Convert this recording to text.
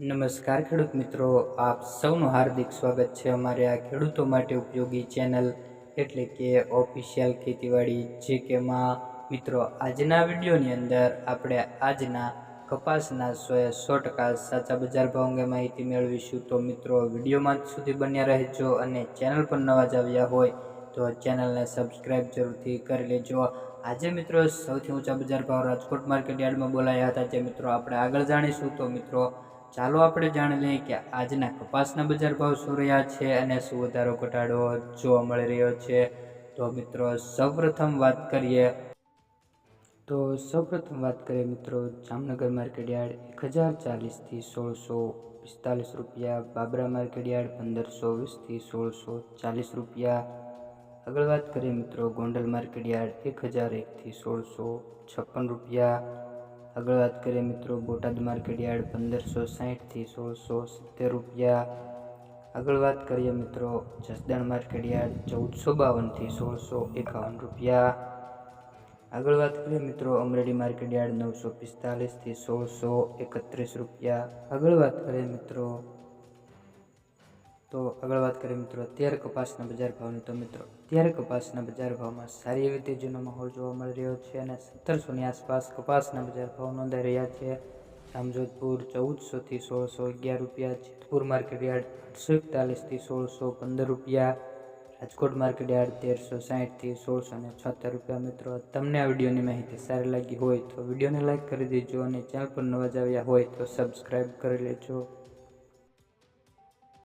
નમસ્કાર ખેડૂત મિત્રો, આપ સૌનું હાર્દિક સ્વાગત છે અમારે આ ખેડૂતો માટે ઉપયોગી ચેનલ એટલે કે ઓફિશિયલ ખેતીવાડી જે કેમાં મિત્રો, આજના વિડીયોની અંદર આપણે આજના કપાસના સોએ સો ટકા સાચા બજાર ભાવ અંગે માહિતી મેળવીશું. તો મિત્રો, વિડીયોમાં સુધી બન્યા રહેજો અને ચેનલ પર નવા જ આવ્યા હોય તો ચેનલને સબસ્ક્રાઈબ જરૂરથી કરી લેજો. આજે મિત્રો, સૌથી ઊંચા બજાર ભાવ રાજકોટ માર્કેટ યાર્ડમાં બોલાયા હતા. જે મિત્રો, આપણે આગળ જાણીશું. તો મિત્રો ચાલો આપણે જાણી લઈએ કે આજના કપાસના બજાર ભાવ શું રહ્યા છે અને શું વધારો ઘટાડો જોવા મળી રહ્યો છે. તો મિત્રો, સૌપ્રથમ વાત કરીએ. તો સૌપ્રથમ વાત કરીએ મિત્રો, જામનગર માર્કેટ યાર્ડ એક હજાર ચાલીસથી સોળસો પિસ્તાલીસ રૂપિયા, બાબરા માર્કેટ યાર્ડ પંદરસો વીસથી સોળસો ચાલીસ રૂપિયા. આગળ વાત કરીએ મિત્રો, ગોંડલ માર્કેટ યાર્ડ એક હજાર એકથી સોળસો છપ્પન રૂપિયા. આગળ વાત કરીએ મિત્રો, બોટાદ માર્કેટ યાર્ડ પંદરસો સાહીઠથી સોળસો સિત્તેર રૂપિયા. આગળ વાત કરીએ મિત્રો, જસદણ માર્કેટ યાર્ડ ચૌદસો બાવનથી સોળસો એકાવન રૂપિયા. આગળ વાત કરીએ મિત્રો, અમરેલી માર્કેટ યાર્ડ નવસો પિસ્તાલીસથી સોળસો એકત્રીસ રૂપિયા. આગળ વાત કરીએ મિત્રો તો આગળ વાત કરીએ મિત્રો, અત્યારે કપાસના બજાર ભાવની. તો મિત્રો, અત્યારે કપાસના બજાર ભાવમાં સારી એવી તેજીનો માહોલ જોવા મળી રહ્યો છે અને સત્તરસોની આસપાસ કપાસના બજાર ભાવ નોંધાઈ રહ્યા છે. જામજોધપુર ચૌદસોથી સોળસો અગિયાર રૂપિયા, જેતપુર માર્કેટ યાર્ડ આઠસો એકતાલીસથી સોળસો પંદર રૂપિયા, રાજકોટ માર્કેટ યાર્ડ તેરસો સાહીઠથી સોળસો ને છોતેર રૂપિયા. મિત્રો તમને આ વિડીયોની માહિતી સારી લાગી હોય તો વિડીયોને લાઇક કરી દેજો અને ચેનલ પર નવા જ આવ્યા હોય તો સબસ્ક્રાઈબ કરી લેજો.